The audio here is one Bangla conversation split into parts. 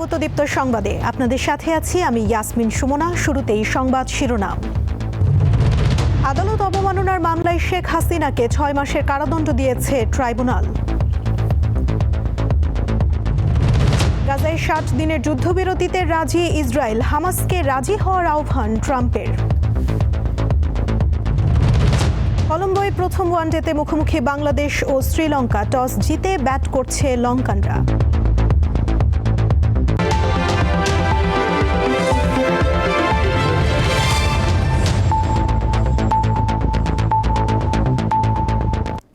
স্বাগত দীপ্ত সংবাদে। আপনাদের সাথে আছি আমি ইয়াসমিন সুমনা, শুরুতেই সংবাদ শিরোনাম। আদালত অবমাননার মামলায় শেখ হাসিনাকে ছয় মাসের কারাদণ্ড দিয়েছে ট্রাইব্যুনাল। গাজায় ষাট দিনের যুদ্ধবিরতিতে রাজি ইসরায়েল, হামাসকে রাজি হওয়ার আহ্বান ট্রাম্পের। কলম্বোয় প্রথম ওয়ানডেতে মুখোমুখি বাংলাদেশ ও শ্রীলঙ্কা, টস জিতে ব্যাট করছে লঙ্কানরা।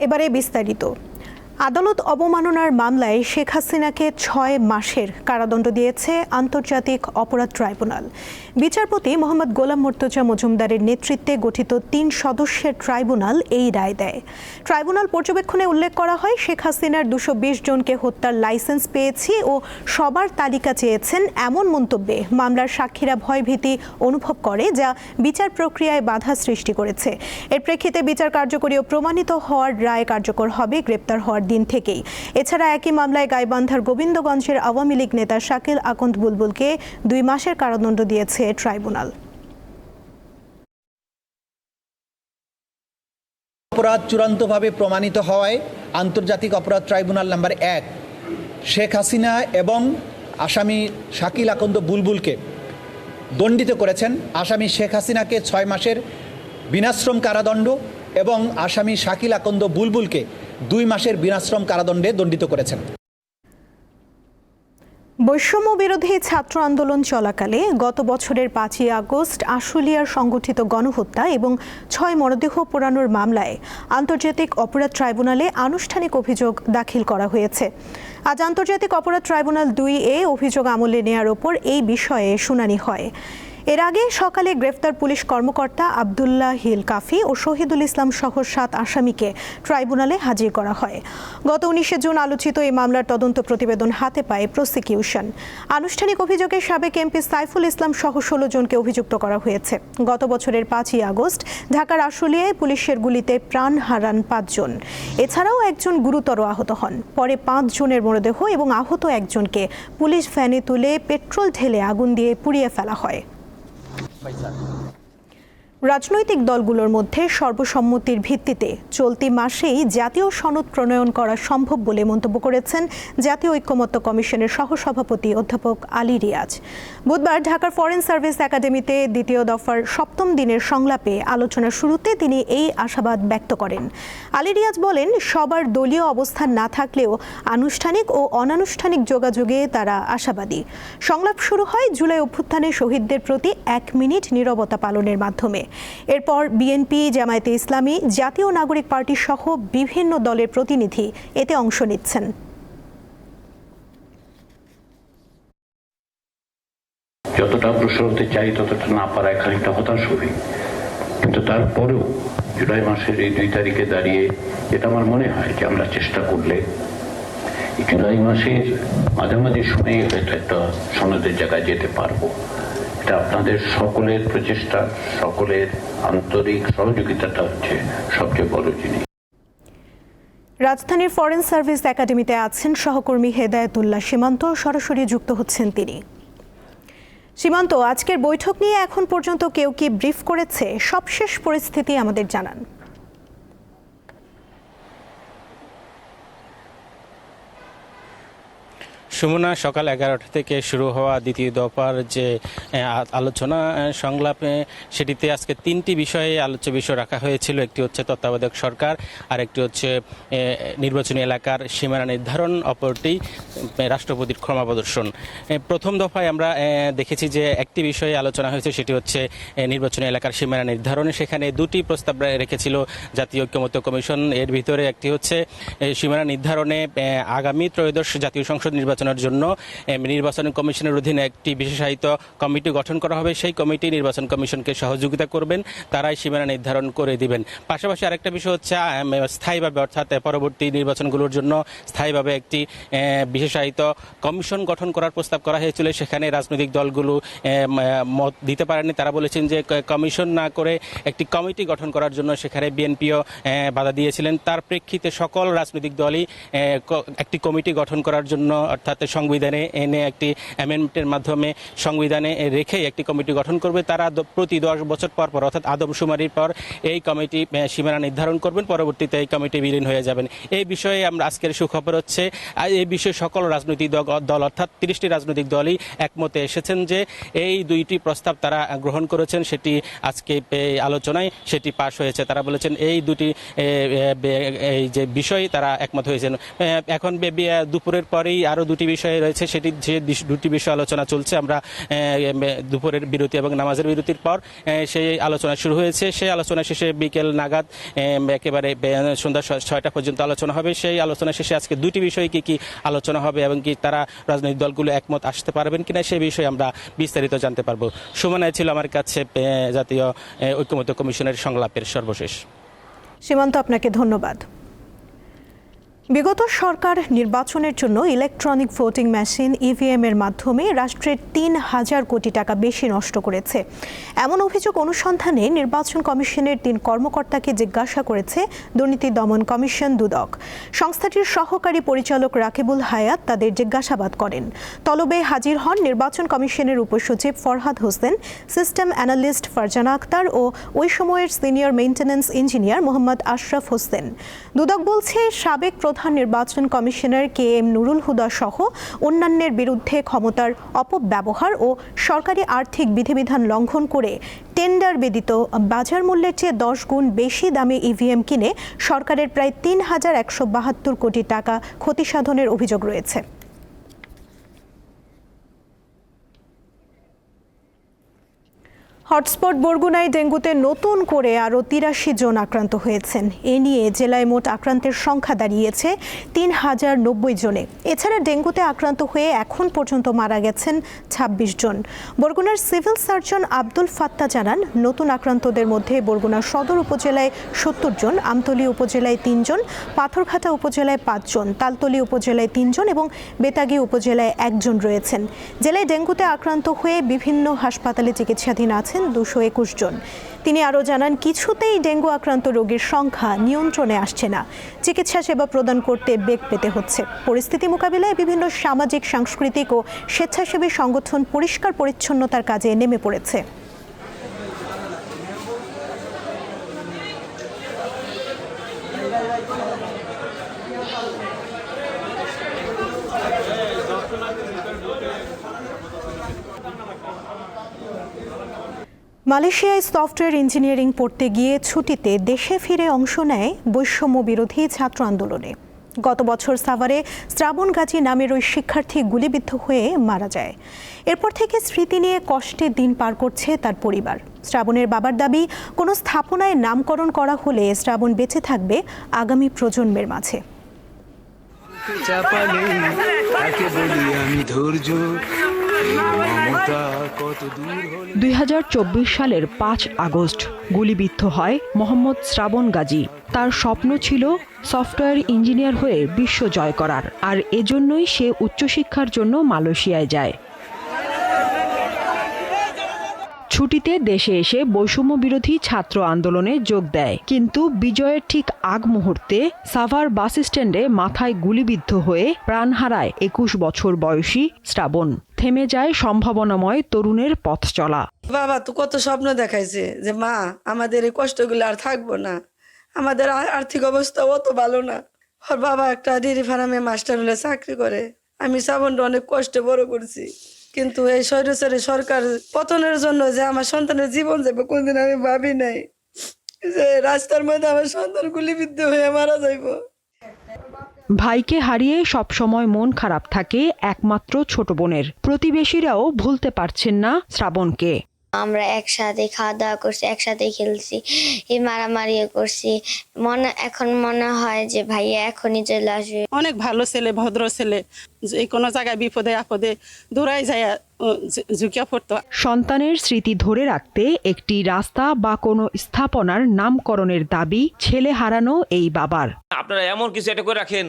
এবারে বিস্তারিত। আদালত অবমাননার মামলায় শেখ হাসিনাকে ছয় মাসের কারাদণ্ড দিয়েছে আন্তর্জাতিক অপরাধ ট্রাইব্যুনাল। বিচারপতি মোহাম্মদ গোলাম মুর্তজা মজুমদারের নেতৃত্বে গঠিত তিন সদস্যের ট্রাইব্যুনাল এই রায় দেয়। ট্রাইব্যুনাল পর্যবেক্ষণে উল্লেখ করা হয়, শেখ হাসিনার দুশো বিশ জনকে হত্যার লাইসেন্স পেয়েছি ও সবার তালিকা চেয়েছেন এমন মন্তব্যে মামলার সাক্ষীরা ভয়ভীতি অনুভব করে যা বিচার প্রক্রিয়ায় বাধা সৃষ্টি করেছে। এর প্রেক্ষিতে বিচার কার্যকরী ও প্রমাণিত হওয়ার রায় কার্যকর হবে, গ্রেপ্তার হওয়ার দিন থেকেই। এছাড়া একই মামলায় গাইবান্ধার গোবিন্দগঞ্জের আওয়ামী লীগ নেতা শাকিল আকন্দ বুলবুলকে দুই মাসের কারাদণ্ড দিয়েছে ট্রাইব্যুনাল। অপরাধ চূড়ান্তভাবে প্রমাণিত হওয়ায় আন্তর্জাতিক অপরাধ ট্রাইব্যুনাল নাম্বার এক, শেখ হাসিনা এবং আসামি শাকিল আকন্দ বুলবুলকে দণ্ডিত করেছেন। আসামি শেখ হাসিনাকে ছয় মাসের বিনাশ্রম কারাদণ্ড এবং আসামি শাকিল আকন্দ বুলবুলকে দুই মাসের বিনাশ্রম কারাদণ্ডে দণ্ডিত করেছেন। বৈষম্য বিরোধী ছাত্র আন্দোলন চলাকালে গত বছরের পাঁচই আগস্ট আশুলিয়ার সংগঠিত গণহত্যা এবং ছয় মরদেহ পোড়ানোর মামলায় আন্তর্জাতিক অপরাধ ট্রাইব্যুনালে আনুষ্ঠানিক অভিযোগ দাখিল করা হয়েছে। আজ আন্তর্জাতিক অপরাধ ট্রাইব্যুনাল দুই এ অভিযোগ আমলে নেয়ার ওপর এই বিষয়ে শুনানি হয়। এর আগে সকালে গ্রেফতার পুলিশ কর্মকর্তা আবদুল্লাহ হিল কাফি ও শহীদুল ইসলাম সহ সাত আসামিকে ট্রাইব্যুনালে হাজির করা হয়। গত উনিশে জুন আলোচিত এই মামলার তদন্ত প্রতিবেদন হাতে পায় প্রসিকিউশন। আনুষ্ঠানিক অভিযোগে সাবেক এমপি সাইফুল ইসলাম সহ ষোলো জনকে অভিযুক্ত করা হয়েছে। গত বছরের পাঁচই আগস্ট ঢাকার আশুলিয়ায় পুলিশের গুলিতে প্রাণ হারান পাঁচজন এছাড়াও একজন গুরুতর আহত হন। পরে পাঁচ জনের মরদেহ এবং আহত একজনকে পুলিশ ভ্যানে তুলে পেট্রোল ঢেলে আগুন দিয়ে পুড়িয়ে ফেলা হয়। பைசா রাজনৈতিক দলগুলোর মধ্যে সর্বসম্মতির ভিত্তিতে চলতি মাসেই জাতীয় সনদ প্রণয়ন করা সম্ভব বলে মন্তব্য করেছেন জাতীয় ঐক্যমত্য কমিশনের সহসভাপতি অধ্যাপক আলী রিয়াজ। বুধবার ঢাকার ফরেন সার্ভিস একাডেমিতে দ্বিতীয় দফার সপ্তম দিনের সংলাপে আলোচনার শুরুতে তিনি এই আশাবাদ ব্যক্ত করেন। আলী রিয়াজ বলেন, সবার দলীয় অবস্থান না থাকলেও আনুষ্ঠানিক ও অনানুষ্ঠানিক যোগাযোগে তারা আশাবাদী। সংলাপ শুরু হয় জুলাই অভ্যুত্থানে শহীদদের প্রতি এক মিনিট নীরবতা পালনের মাধ্যমে। এরপর বিএনপি, জামায়াতে ইসলামী, জাতীয় নাগরিক পার্টি সহ বিভিন্ন দলের প্রতিনিধি এতে অংশ নিচ্ছেন। যতটা অগ্রসর হতে চাই, ততটা না পারায় খানিকটা হতাশ হই। কিন্তু তারপরেও জুলাই মাসের এই দুই তারিখে দাঁড়িয়ে যেটা আমার মনে হয় যে আমরা চেষ্টা করলে জুলাই মাসের মাঝামাঝি সময়ে হয়তো একটা সনদের জায়গায় যেতে পারব। এটা আপনাদের সকলের প্রচেষ্টা, সকলের আন্তরিক সহযোগিতাটা হচ্ছে সবচেয়ে বড় জিনিস। রাজধানীর ফরেন সার্ভিস একাডেমিতে আছেন সহকর্মী হেদায়তুল্লাহ সীমান্ত, সরাসরি যুক্ত হচ্ছেন তিনি। সীমান্ত, আজকের বৈঠক নিয়ে এখন পর্যন্ত কেউ কি ব্রিফ করেছে? সবশেষ পরিস্থিতি আমাদের জানান। সুমনা, সকাল এগারোটা থেকে শুরু হওয়া দ্বিতীয় দফার যে আলোচনা সংলাপে সেটিতে আজকে তিনটি বিষয়ে আলোচ্য বিষয় রাখা হয়েছিল। একটি হচ্ছে তত্ত্বাবধায়ক সরকার আর একটি হচ্ছে নির্বাচনী এলাকার সীমানা নির্ধারণ, অপরটি রাষ্ট্রপতির ক্ষমা প্রদর্শন। প্রথম দফায় আমরা দেখেছি যে একটি বিষয়ে আলোচনা হয়েছে, সেটি হচ্ছে নির্বাচনী এলাকার সীমানা নির্ধারণে। সেখানে দুটি প্রস্তাব রেখেছিল জাতীয় ঐক্যমত্য কমিশন। এর ভিতরে একটি হচ্ছে সীমানা নির্ধারণে আগামী ত্রয়োদশ জাতীয় সংসদ নির্বাচনের জন্য নির্বাচন কমিশনের অধীনে একটি বিশেষায়িত কমিটি গঠন করা হবে। সেই কমিটি নির্বাচন কমিশনকে সহযোগিতা করবেন, তারাই সীমানা নির্ধারণ করে দিবেন। পাশাপাশি আরেকটা বিষয় হচ্ছে স্থায়ীভাবে অর্থাৎ পরবর্তী নির্বাচনগুলোর জন্য স্থায়ীভাবে একটি বিশেষায়িত কমিশন গঠন করার প্রস্তাব করা হয়েছিল। সেখানে রাজনৈতিক দলগুলো মত দিতে পারেনি তারা বলেছেন যে কমিশন না করে একটি কমিটি গঠন করার জন্য সেখানে বিএনপিও বাধা দিয়েছিলেন। তার প্রেক্ষিতে সকল রাজনৈতিক দলই একটি কমিটি গঠন করার জন্য, অর্থাৎ অর্থাৎ সংবিধানে এনে একটি অ্যামেন্ডমেন্টের মাধ্যমে সংবিধানে রেখে একটি কমিটি গঠন করবে, তারা প্রতি দশ বছর পর পর, অর্থাৎ আদমশুমারির পর এই কমিটি সীমানা নির্ধারণ করবেন, পরবর্তীতে এই কমিটি বিলীন হয়ে যাবেন। এই বিষয়ে আমরা আজকের সুখবর হচ্ছে এই বিষয়ে সকল রাজনৈতিক দল- অর্থাৎ তিরিশটি রাজনৈতিক দলই একমতে এসেছেন যে এই দুইটি প্রস্তাব তারা গ্রহণ করেছেন, সেটি আজকে আলোচনায় সেটি পাশ হয়েছে। তারা বলেছেন এই দুটি এই যে বিষয় তারা একমত হয়েছেন। এখন দুপুরের পরেই আরও দুটি বিষয় রয়েছে, সেটি যে দুটি বিষয় আলোচনা চলছে, আমরা দুপুরের বিরতি এবং নামাজের বিরতির পর সেই আলোচনা শুরু হয়েছে। সেই আলোচনা শেষে বিকেল নাগাদ একেবারে সন্ধ্যা ছয়টা পর্যন্ত আলোচনা হবে। সেই আলোচনা শেষে আজকে দুটি বিষয়ে কি কি আলোচনা হবে এবং কি তারা রাজনৈতিক দলগুলো একমত আসতে পারবেন কিনা সেই বিষয়ে আমরা বিস্তারিত জানতে পারব। সুমনায় ছিল আমার কাছে জাতীয় ঐক্যমত্য কমিশনের সংলাপের সর্বশেষ। সীমান্ত, আপনাকে ধন্যবাদ। বিগত সরকার নির্বাচনের জন্য ইলেকট্রনিক ভোটিং মেশিন ইভিএম এর মাধ্যমে রাষ্ট্রের তিন হাজার কোটি টাকা বেশি নষ্ট করেছে। এমন অভিযোগ অনুসন্ধানে নির্বাচন কমিশনের তিন কর্মকর্তাকে জিজ্ঞাসা করেছে দুর্নীতি দমন কমিশন দুদক। সংস্থাটির সহকারী পরিচালক রাকিবুল হায়াত তাদের জিজ্ঞাসাবাদ করেন। তলবে হাজির হন নির্বাচন কমিশনের উপসচিব ফরহাদ হোসেন, সিস্টেম অ্যানালিস্ট ফারজানা আক্তার ও ওই সময়ের senior maintenance engineer Mohammad Ashraf Hossain. Dudok বলছে, সাবেক প্রধান নির্বাচন commissioner K M Nurul Huda সহ অন্যান্যের বিরুদ্ধে ক্ষমতার অপব্যবহার ও সরকারি আর্থিক বিধিবিধান লঙ্ঘন করে টেন্ডার বেদিত বাজার মূল্যের চেয়ে দশ গুণ বেশি দামে ইভিএম কিনে সরকারের প্রায় তিন হাজার একশো বাহাত্তর কোটি টাকা ক্ষতিসাধনের অভিযোগ রয়েছে। হটস্পট বরগুনায় ডেঙ্গুতে নতুন করে আরও তিরাশি জন আক্রান্ত হয়েছেন। এ নিয়ে জেলায় মোট আক্রান্তের সংখ্যা দাঁড়িয়েছে তিন হাজার নব্বই জনে। এছাড়া ডেঙ্গুতে আক্রান্ত হয়ে এখন পর্যন্ত মারা গেছেন ২৬ জন। বরগুনার সিভিল সার্জন আব্দুল ফাত্তা জানান, নতুন আক্রান্তদের মধ্যে বরগুনা সদর উপজেলায় সত্তর জন, আমতলী উপজেলায় তিনজন পাথরঘাটা উপজেলায় পাঁচজন তালতলী উপজেলায় তিনজন এবং বেতাগী উপজেলায় একজন রয়েছেন। জেলায় ডেঙ্গুতে আক্রান্ত হয়ে বিভিন্ন হাসপাতালে চিকিৎসাধীন আছেন দুশো একুশ জন। তিনি আরও জানান, কিছুতেই ডেঙ্গু আক্রান্ত রোগীর সংখ্যা নিয়ন্ত্রণে আসছে না। চিকিৎসা সেবা প্রদান করতে বেগ পেতে হচ্ছে। পরিস্থিতি মোকাবিলায় বিভিন্ন সামাজিক, সাংস্কৃতিক ও স্বেচ্ছাসেবী সংগঠন পরিষ্কার পরিচ্ছন্নতার কাজে নেমে পড়েছে। মালয়েশিয়ায় সফটওয়্যার ইঞ্জিনিয়ারিং পড়তে গিয়ে ছুটিতে দেশে ফিরে অংশ নেয় বৈষম্য বিরোধী ছাত্র আন্দোলনে। গত বছর সাভারে শ্রাবণ গাজী নামের ওই শিক্ষার্থী গুলিবিদ্ধ হয়ে মারা যায়। এরপর থেকে স্মৃতি নিয়ে কষ্টে দিন পার করছে তার পরিবার। শ্রাবণের বাবার দাবি, কোনো স্থাপনায় নামকরণ করা হলে শ্রাবণ বেঁচে থাকবে আগামী প্রজন্মের মাঝে। চাপালে তাকে বলি আমি ধৈর্য? দুই সালের পাঁচ আগস্ট গুলিবিদ্ধ হয় মোহাম্মদ শ্রাবণ গাজী। তার স্বপ্ন ছিল সফটওয়্যার ইঞ্জিনিয়ার হয়ে বিশ্ব জয় করার, আর এজন্যই সে উচ্চশিক্ষার জন্য মালয়েশিয়ায় যায়। ছুটিতে দেশে এসে বৈষম্য বিরোধী ছাত্র আন্দোলনে যোগ দেয়, কিন্তু বিজয়ের ঠিক আগ মুহূর্তে সাভার বাস স্ট্যান্ডে মাথায় গুলিবিদ্ধ হয়ে প্রাণ হারায় একুশ বছর বয়সী শ্রাবণ। থেমে যায় সম্ভাবনাময় তরুণের পথ চলা। বাবা, তো কত স্বপ্ন দেখাইছে যে মা, আমাদের এই কষ্টগুলো আর থাকব না। আমাদের আর্থিক অবস্থা অত ভালো না। ওর বাবা একটা ডেরি ফার্মে মাস্টার হলে চাকরি করে। আমি শ্রাবণটা অনেক কষ্টে বড় করছি। কিন্তু এই স্বৈরচারী সরকার পতনের জন্য যে আমার সন্তানের জীবন যাবে কোনদিন আমি ভাবি নাই। যে রাস্তার মধ্যে আমার সন্তান গুলিবিদ্ধ হয়ে মারা যাইব। ভাইকে হারিয়ে সবসময় মন খারাপ থাকে একমাত্র ছোট বোনের। প্রতিবেশীরাও ভুলতে পারছেন না শ্রাবণকে। আমরা একসাথে খাওয়া দাওয়া করছি একসাথে খেলছি এই মারামারিও করছি। মনে এখন মনে হয় যে ভাইয়া এখনই চলে আসবে। অনেক ভালো ছেলে ভদ্র ছেলে যে কোনো জায়গায় বিপদে আপদে দূরাই যায় ঝুঁকিয়া পড়তো। সন্তানের স্মৃতি ধরে রাখতে একটি রাস্তা বা কোনো স্থাপনার নামকরণের দাবি ছেলে হারানো এই বাবার। আপনারা এমন কিছু একটা করে রাখেন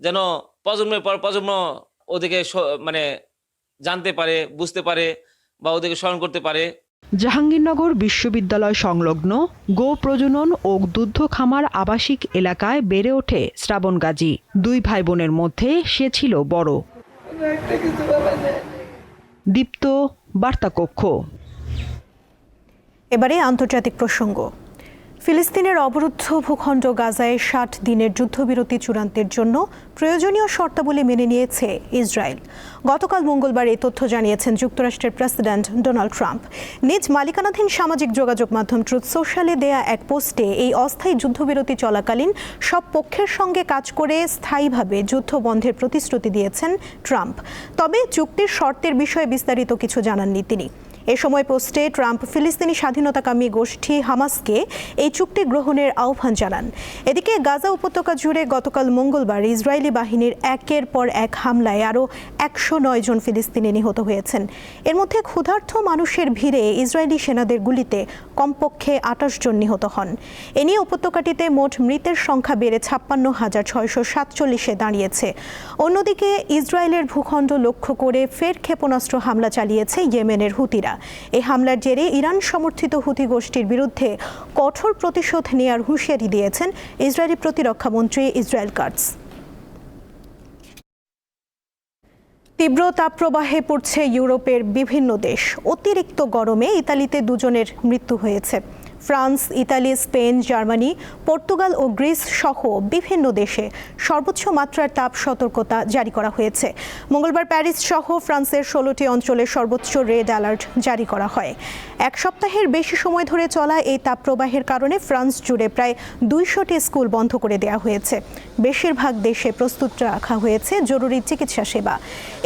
যেন প্রজন্মের পর প্রজন্ম ওদেরকে মানে জানতে পারে বুঝতে পারে বা ওদেরকে স্মরণ করতে পারে। জাহাঙ্গীরনগর বিশ্ববিদ্যালয় সংলগ্ন গো প্রজনন ও দুগ্ধ খামার আবাসিক এলাকায় বেড়ে ওঠে শ্রাবণ গাজী। দুই ভাই বোনের মধ্যে সে ছিল বড়। দীপ্ত বার্তাকক্ষ। এবারে আন্তর্জাতিক প্রসঙ্গ। ফিলিস্তিনের অবরুদ্ধ ভূখণ্ড গাজায় ষাট দিনের যুদ্ধবিরতি চূড়ান্তের জন্য প্রয়োজনীয় শর্তাবলী মেনে নিয়েছে ইসরায়েল। গতকাল মঙ্গলবার এই তথ্য জানিয়েছেন যুক্তরাষ্ট্রের প্রেসিডেন্ট ডোনাল্ড ট্রাম্প। নিজ মালিকানাধীন সামাজিক যোগাযোগ মাধ্যম ট্রুথ সোশ্যালে দেয়া এক পোস্টে এই অস্থায়ী যুদ্ধবিরতি চলাকালীন সব পক্ষের সঙ্গে কাজ করে স্থায়ীভাবে যুদ্ধ বন্ধের প্রতিশ্রুতি দিয়েছেন ট্রাম্প। তবে চুক্তির শর্তের বিষয়ে বিস্তারিত কিছু জানাননি তিনি। এ সময় পোস্টে ট্রাম্প ফিলিস্তিনি স্বাধীনতাকামী গোষ্ঠী হামাসকে এই চুক্তি গ্রহণের আহ্বান জানান। এদিকে গাজা উপত্যকা জুড়ে গতকাল মঙ্গলবার ইসরায়েলি বাহিনীর একের পর এক হামলায় আরও একশো নয় জন ফিলিস্তিনি নিহত হয়েছেন। এর মধ্যে ক্ষুধার্ত মানুষের ভিড়ে ইসরায়েলি সেনাদের গুলিতে কমপক্ষে আটাশ জন নিহত হন। এ নিয়ে উপত্যকাটিতে মোট মৃতের সংখ্যা বেড়ে ছাপ্পান্ন হাজার ছয়শো সাতচল্লিশে দাঁড়িয়েছে। অন্যদিকে ইসরায়েলের ভূখণ্ড লক্ষ্য করে ফের ক্ষেপণাস্ত্র হামলা চালিয়েছে ইয়েমেনের হুতিরা। এই হামলার জেরে ইরান সমর্থিত হুতি গোষ্ঠীর বিরুদ্ধে কঠোর প্রতিশোধ নেয়ার হুঁশিয়ারি দিয়েছেন ইসরায়েলি প্রতিরক্ষা মন্ত্রী ইসরায়েল কার্টস তীব্র তাপপ্রবাহে পড়ছে ইউরোপের বিভিন্ন দেশ। অতিরিক্ত গরমে ইতালিতে দুজনের মৃত্যু হয়েছে। France, Italy, Spain, Germany, Portugal ও গ্রিস সহ বিভিন্ন দেশে সর্বোচ্চ মাত্রার তাপ সতর্কতা জারি করা হয়েছে। মঙ্গলবার প্যারিস সহ ফ্রান্সের ষোলোটি অঞ্চলে সর্বোচ্চ রেড অ্যালার্ট জারি করা হয়। এক সপ্তাহের বেশি সময় ধরে চলা এই তাপপ্রবাহের কারণে ফ্রান্স জুড়ে প্রায় দুইশোটি স্কুল বন্ধ করে দেওয়া হয়েছে। বেশিরভাগ দেশে প্রস্তুত রাখা হয়েছে জরুরি চিকিৎসা সেবা।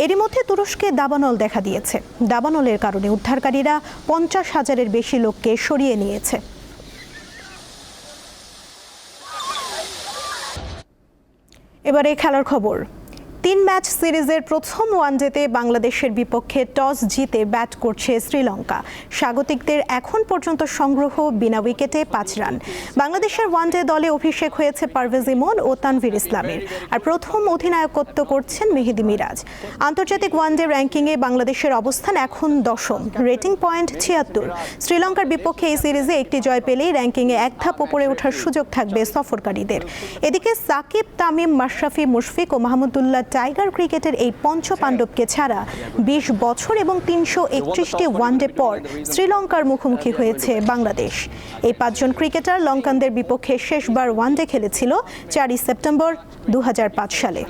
এরই মধ্যে তুরস্কে দাবানল দেখা দিয়েছে। দাবানলের কারণে উদ্ধারকারীরা পঞ্চাশ হাজারের বেশি লোককে সরিয়ে নিয়েছে। এবারে খেলার খবর। তিন ম্যাচ সিরিজের প্রথম ওয়ানডেতে বাংলাদেশের বিপক্ষে টস জিতে ব্যাট করছে শ্রীলঙ্কা। স্বাগতিকদের এখন পর্যন্ত সংগ্রহ বিনা উইকেটে পাঁচ রান। বাংলাদেশের ওয়ানডে দলে অভিষেক হয়েছে পারভেজ ইমন ও তানভীর ইসলামের। আর প্রথম অধিনায়কত্ব করছেন মেহেদি মিরাজ। আন্তর্জাতিক ওয়ানডে র্যাঙ্কিংয়ে বাংলাদেশের অবস্থান এখন দশম। রেটিং পয়েন্ট ছিয়াত্তর। শ্রীলঙ্কার বিপক্ষে এই সিরিজে একটি জয় পেলেই র্যাঙ্কিংয়ে এক ধাপ ওপরে ওঠার সুযোগ থাকবে সফরকারীদের। এদিকে সাকিব, তামিম, মাশরাফি, মুশফিক ও মাহমুদুল্লাহ টাইগার ক্রিকেটের এই পঞ্চ পাণ্ডবকে ছাড়া বিশ বছর এবং তিনশো একত্রিশটি ওয়ানডে পর শ্রীলঙ্কার মুখোমুখি হয়েছে বাংলাদেশ। এই পাঁচজন ক্রিকেটার লঙ্কানদের বিপক্ষে শেষবার ওয়ানডে খেলেছিল চারই সেপ্টেম্বর দু হাজার পাঁচ সালে.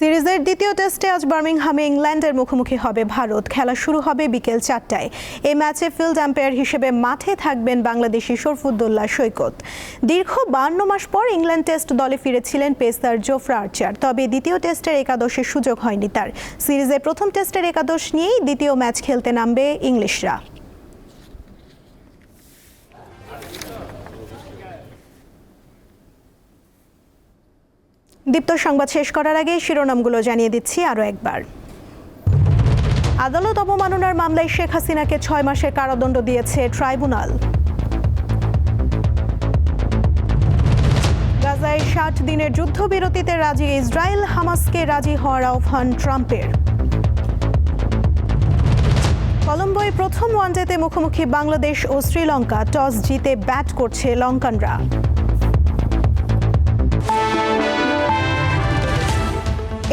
সিরিজের দ্বিতীয় টেস্টে আজ বার্মিংহামে ইংল্যান্ডের মুখোমুখি হবে ভারত। খেলা শুরু হবে বিকেল চারটায়। এই ম্যাচে ফিল্ড আম্পায়ার হিসেবে মাঠে থাকবেন বাংলাদেশি শরফুদ্দোল্লা সৈকত। দীর্ঘ বান্ন মাস পর ইংল্যান্ড টেস্ট দলে ফিরেছিলেন পেসার জোফরা আর্চার। তবে দ্বিতীয় টেস্টের একাদশের সুযোগ হয়নি তার। সিরিজের প্রথম টেস্টের একাদশ নিয়েই দ্বিতীয় ম্যাচ খেলতে নামবে ইংলিশরা। দীপ্ত সংবাদ শেষ করার আগে শিরোনামগুলো জানিয়ে দিচ্ছি আরও একবার। আদালত অবমাননার মামলায় শেখ হাসিনাকে ছয় মাসের কারাদণ্ড দিয়েছে ট্রাইব্যুনাল। গাজায় ষাট দিনের যুদ্ধবিরতিতে রাজি ইসরায়েল, হামাসকে রাজি হওয়ার আহ্বান ট্রাম্পের। কলম্বোয় প্রথম ওয়ানডেতে মুখোমুখি বাংলাদেশ ও শ্রীলঙ্কা, টস জিতে ব্যাট করছে লঙ্কানরা।